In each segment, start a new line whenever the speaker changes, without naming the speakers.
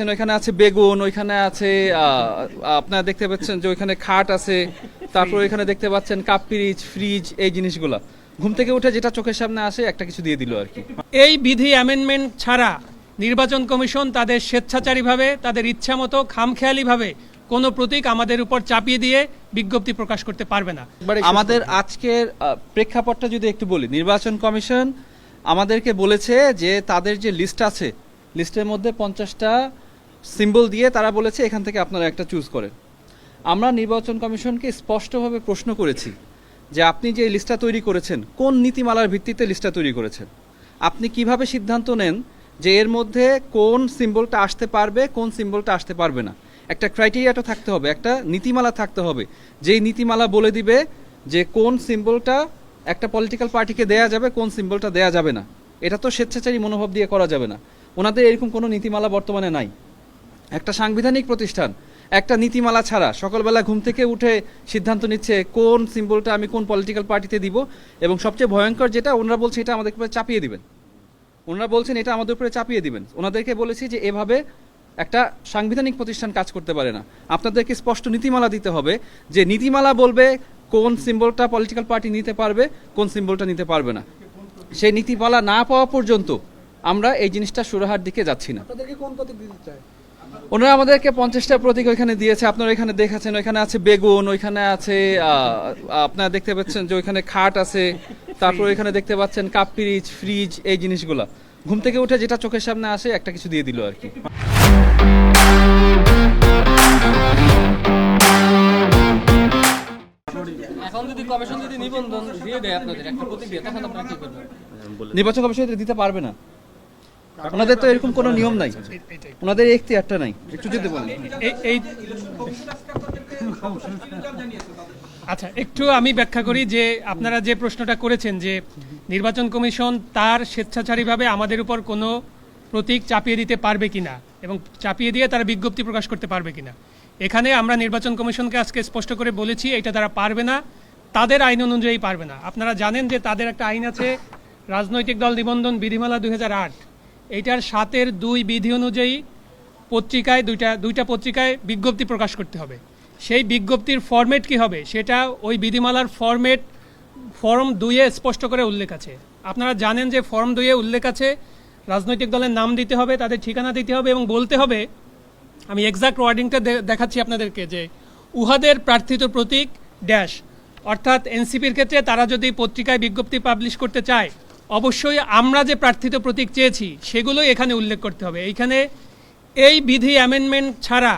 দেখাচ্ছেন ওইখানে আছে বেগুন ওইখানে আছে আহ, আপনারা দেখতে পাচ্ছেন যে ওইখানে খাট আছে তারপর ওইখানে দেখতে পাচ্ছেন কাপ পিরিচ ফ্রিজ এই জিনিসগুলা। ঘুম থেকে উঠে যেটা চোখের সামনে আসে একটা কিছু দিয়ে দিল আর কি
এই বিধি অ্যামেন্ডমেন্ট ছাড়া নির্বাচন কমিশন তাদের স্বেচ্ছাচারীভাবে তাদের ইচ্ছামতো খামখেয়ালিভাবে কোনো প্রতীক আমাদের উপর চাপিয়ে দিয়ে বিজ্ঞপ্তি প্রকাশ করতে পারবে না।
আমাদের আজকের প্রেক্ষাপটটা যদি একটু বলি নির্বাচন কমিশন আমাদেরকে বলেছে যে তাদের যে লিস্ট আছে লিস্টের মধ্যে পঞ্চাশটা সিম্বল দিয়ে তারা বলেছে, এখান থেকে আপনারা একটা চুজ করেন। আমরা নির্বাচন কমিশনকে স্পষ্টভাবে প্রশ্ন করেছি যে আপনি যে লিস্টটা তৈরি করেছেন, কোন নীতিমালার ভিত্তিতে লিস্টটা তৈরি করেছেন? আপনি কীভাবে সিদ্ধান্ত নেন যে এর মধ্যে কোন সিম্বলটা আসতে পারবে, কোন সিম্বলটা আসতে পারবে না? একটা ক্রাইটেরিয়াটা থাকতে হবে, একটা নীতিমালা থাকতে হবে। যেই নীতিমালা বলে দিবে যে কোন সিম্বলটা একটা পলিটিক্যাল পার্টিকে দেয়া যাবে, কোন সিম্বলটা দেয়া যাবে না। এটা তো স্বেচ্ছাচারী মনোভাব দিয়ে করা যাবে না। ওনাদের এরকম কোনো নীতিমালা বর্তমানে নাই। একটা সাংবিধানিক প্রতিষ্ঠান, একটা নীতিমালা ছাড়া সকালবেলা ঘুম থেকে উঠে সিদ্ধান্ত নিচ্ছে কোন সিম্বলটা আমি কোন পলিটিক্যাল পার্টিতে দিব এবং সবচেয়ে ভয়ঙ্কর যেটা, ওনারা বলছে এটা আমাদের উপরে চাপিয়ে দিবেন। ওনারা বলছেন এটা আমাদের উপরে চাপিয়ে দিবেন। ওনাদেরকে বলেছি যে এভাবে একটা সাংবিধানিক প্রতিষ্ঠান কাজ করতে পারে না। আপনাদেরকে স্পষ্ট নীতিমালা দিতে হবে যে নীতিমালা বলবে কোন সিম্বলটা পলিটিক্যাল পার্টি নিতে পারবে, কোন সিম্বলটা নিতে পারবে না। সেই নীতিমালা না পাওয়া পর্যন্ত আমরা এই জিনিসটা সুরাহার দিকে যাচ্ছি না।
কোন দিতে চায়?
ওনারা আমাদেরকে পঞ্চাশটা প্রতীক ওইখানে দিয়েছে। আপনারা এখানে দেখাচ্ছেন ওইখানে আছে বেগুন ওইখানে আছে আপনারা দেখতে পাচ্ছেন যে ওইখানে খাট আছে তারপর ওইখানে দেখতে পাচ্ছেন কাপ পিরিচ ফ্রিজ এই জিনিসগুলা। ঘুম থেকে উঠে যেটা চোখের সামনে আসে একটা কিছু দিয়ে দিল আর কি।
এখন যদি কমিশন যদি নিবন্ধন দিয়ে দেয় আপনাদের একটা প্রতীক দিয়ে তখন আপনারা কি করবেন?
নির্বাচন কমিশন দিতে পারবে না। ওনাদের তো এরকম কোনো নিয়ম নাই। ওনাদের এখতিয়ারটা নাই। একটু যদি বলেন।
আচ্ছা একটু আমি ব্যাখ্যা করি যে আপনারা যে প্রশ্নটা করেছেন যে নির্বাচন কমিশন তার স্বেচ্ছাচারীভাবে আমাদের উপর কোনো প্রতীক চাপিয়ে দিতে পারবে কিনা এবং চাপিয়ে দিয়ে তারা বিজ্ঞপ্তি প্রকাশ করতে পারবে কিনা। এখানে আমরা নির্বাচন কমিশনকে আজকে স্পষ্ট করে বলেছি, এটা তারা পারবে না। তাদের আইন অনুযায়ী পারবে না। আপনারা জানেন যে তাদের একটা আইন আছে, রাজনৈতিক দল নিবন্ধন বিধিমালা দুই হাজার আট। এইটার সাতের দুই বিধি অনুযায়ী পত্রিকায় দুইটা দুইটা পত্রিকায় বিজ্ঞপ্তি প্রকাশ করতে হবে। সেই বিজ্ঞপ্তির ফরম্যাট কি হবে? সেটা ওই বিধিমালার ফরম্যাট ফর্ম দুইয়ে স্পষ্ট করে উল্লেখ আছে। আপনারা জানেন যে ফর্ম দুইয়ে উল্লেখ আছে, রাজনৈতিক দলের নাম দিতে হবে, তাদের ঠিকানা দিতে হবে এবং বলতে হবে, আমি এক্সাক্ট ওয়ার্ডিংটা দেখাচ্ছি আপনাদেরকে যে উহাদের প্রার্থিত প্রতীক ড্যাশ অর্থাৎ এনসিপির ক্ষেত্রে তারা যদি পত্রিকায় বিজ্ঞপ্তি পাবলিশ করতে চায় অবশ্যই আমরা যে প্রার্থিত প্রতীক চেয়েছি, সেগুলোই এখানে উল্লেখ করতে হবে। এইখানে এই বিধি অ্যামেন্ডমেন্ট ছাড়া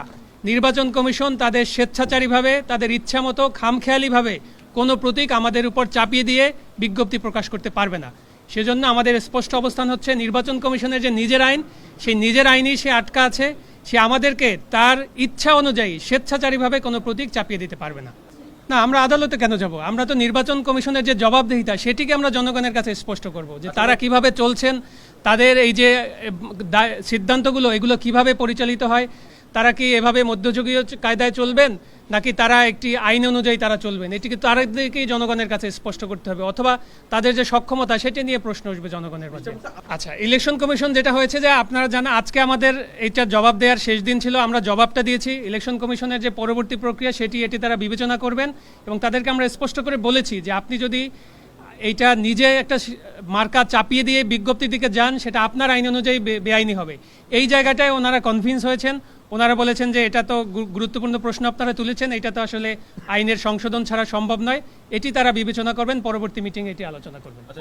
নির্বাচন কমিশন তাদের স্বেচ্ছাচারীভাবে, তাদের ইচ্ছামতো, খামখেয়ালিভাবে কোনো প্রতীক আমাদের উপর চাপিয়ে দিয়ে বিজ্ঞপ্তি প্রকাশ করতে পারবে না। সেজন্য আমাদের স্পষ্ট অবস্থান হচ্ছে, নির্বাচন কমিশনের যে নিজের আইন, সেই নিজের আইনেই সে আটকা আছে। সে আমাদেরকে তার ইচ্ছা অনুযায়ী স্বেচ্ছাচারীভাবে কোনো প্রতীক চাপিয়ে দিতে পারবে না। না আমরা আদালতে কেন যাব? আমরা তো নির্বাচন কমিশনের যে জবাবদিহিতা সেটিকে আমরা জনগণের কাছে স্পষ্ট করব যে তারা কীভাবে চলছেন তাদের এই যে সিদ্ধান্তগুলো এগুলো কীভাবে পরিচালিত হয় তারা কি এভাবে মধ্যযুগীয় কায়দায় চলবেন, নাকি তারা একটি আইন অনুযায়ী তারা চলবেন? এটিকে তাদেরকেই জনগণের কাছে স্পষ্ট করতে হবে, অথবা তাদের যে সক্ষমতা, সেটি নিয়ে প্রশ্ন উঠবে জনগণের মাঝে আচ্ছা ইলেকশন কমিশন যেটা হয়েছে যে আপনারা জানেন, আজকে আমাদের এইটা জবাব দেওয়ার শেষ দিন ছিল, আমরা জবাবটা দিয়েছি। ইলেকশন কমিশনের যে পরবর্তী প্রক্রিয়া, সেটি এটি তারা বিবেচনা করবেন এবং তাদেরকে আমরা স্পষ্ট করে বলেছি যে আপনি যদি এইটা নিজে একটা মার্কা চাপিয়ে দিয়ে বিজ্ঞপ্তির দিকে যান, সেটা আপনার আইন অনুযায়ী বেআইনি হবে। এই জায়গাটায় ওনারা কনভিন্স হয়েছেন। ওনারা বলেছেন যে এটা তো গুরুত্বপূর্ণ প্রশ্ন আপনারা তুলেছেন, এটা তো আসলে আইনের সংশোধন ছাড়া সম্ভব নয়। এটি তারা বিবেচনা করবেন, পরবর্তী মিটিং এটি আলোচনা করবেন।